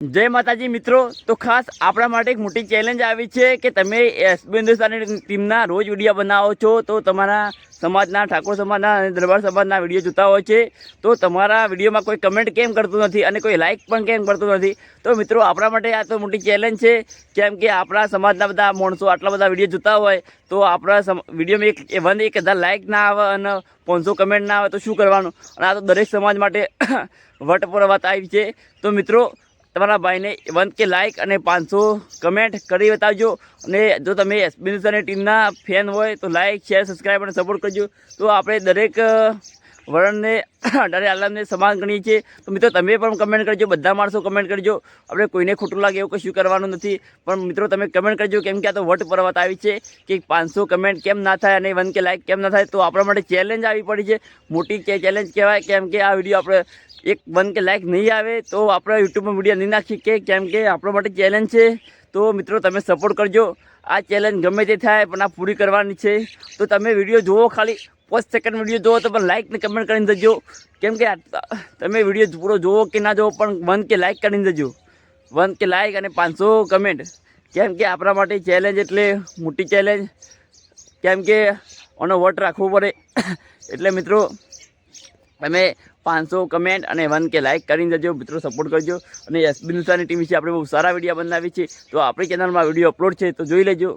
જય માતાજી મિત્રો. તો ખાસ આપણા માટે એક મોટી ચેલેન્જ આવી છે કે તમે હિન્દુસ્તાની ટીમના રોજ વીડિયો બનાવો છો. તો તમારા સમાજના, ઠાકોર સમાજના અને દરબાર સમાજના વીડિયો જોતા હોય છે. તો તમારા વિડીયોમાં કોઈ કમેન્ટ કેમ કરતું નથી અને કોઈ લાઇક પણ કેમ કરતું નથી? તો મિત્રો, આપણા માટે આ તો મોટી ચેલેન્જ છે. કેમ કે આપણા સમાજના બધા માણસો આટલા બધા વીડિયો જોતા હોય, તો આપણા વિડીયોમાં એક વન એક હજાર લાઇક ના આવે અને પાંચસો કમેન્ટ ના આવે તો શું કરવાનું? અને આ તો દરેક સમાજ માટે વટ વાત આવી છે. તો મિત્રો તમારા ભાઈને વન કે લાઇક અને પાંચસો કમેન્ટ કરી બતાવજો. અને જો તમે એસબી અને ટીમના ફેન હોય તો લાઇક શેર સબસ્ક્રાઈબ અને સપોર્ટ કરજો. તો આપણે દરેક વરણને, અઢારે આલમને સમાન ગણીએ છીએ. તો મિત્રો, તમે પણ કમેન્ટ કરજો, બધા માણસો કમેન્ટ કરજો. આપણે કોઈને ખોટું લાગે એવું કશું કરવાનું નથી. પણ મિત્રો, તમે કમેન્ટ કરજો, કેમ કે આ તો વટ પર્વત આવી છે કે પાંચસો કમેન્ટ કેમ ના થાય અને વન કે લાઇક કેમ ના થાય, તો આપણા માટે ચેલેન્જ આવી પડી છે. મોટી ચેલેન્જ કહેવાય, કેમ કે આ વીડિયો આપણે એક વન કે લાઇક નહીં આવે, તો આપણે યુટ્યુબમાં વીડિયો નહીં નાખી કે કેમ કે આપણા માટે ચેલેન્જ છે. તો મિત્રો, તમે સપોર્ટ કરજો. આ ચેલેન્જ ગમે તે થાય, પણ આ પૂરી કરવાની છે. તો તમે વીડિયો જુઓ ખાલી. પાંચ સેકન્ડ વીડિયો જોવો તો પણ લાઇક ને કમેન્ટ કરીને દેજો. કેમ કે તમે વીડિયો પૂરો જુઓ કે ના જુઓ પણ વન કે લાઇક કરીને દેજો. વન કે લાઇક અને પાંચસો કમેન્ટ કેમ કે આપણા માટે ચેલેન્જ એટલે મોટી ચેલેન્જ કેમ કે આનો વોટ રાખવો પડે. એટલે મિત્રો, તમે પાંચસો કમેન્ટ અને વન કે લાઇક કરીને દેજો. મિત્રો સપોર્ટ કરજો. અને એસબી નુસાની ટીમ વિશે આપણે બહુ સારા વીડિયો બનાવી છે તો આપણી ચેનલમાં વીડિયો અપલોડ છે તો જોઈ લેજો.